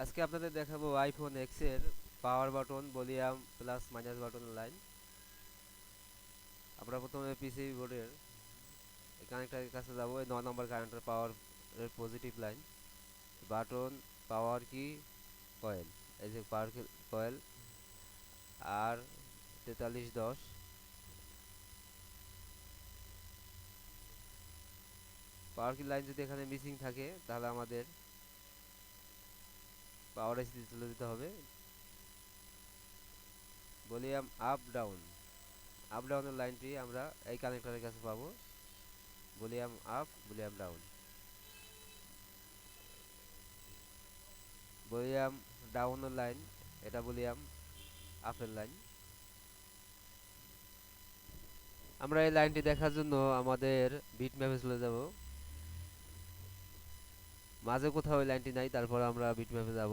আজকে আপনাদের দেখাবো আইফোন এক্সের power button volume plus minus button line আমরা প্রথমে পিসি বোর্ডের এই কানেক্টারের কাছে যাব, এই নয় নম্বর connector power positive line button power key coil এই যে পাওয়ার কয়েল আর তেতাল্লিশ দশ। পাওয়ার কি লাইন যদি এখানে মিসিং থাকে, তাহলে আমাদের পাওয়ার এসি তুলে দিতে হবে। ভলিউম আপ ডাউন আপ ডাউনের লাইনটি আমরা এই কানেক্টরের কাছে পাবো। Volume up volume down volume ডাউনের লাইন এটা ভলিউম আপের লাইন আমরা এই লাইনটি দেখার জন্য আমাদের বিট ম্যাপে চলে যাব। মাঝে কোথাও ওই লাইনটি নাই তারপর আমরা বিট ম্যাপে যাব।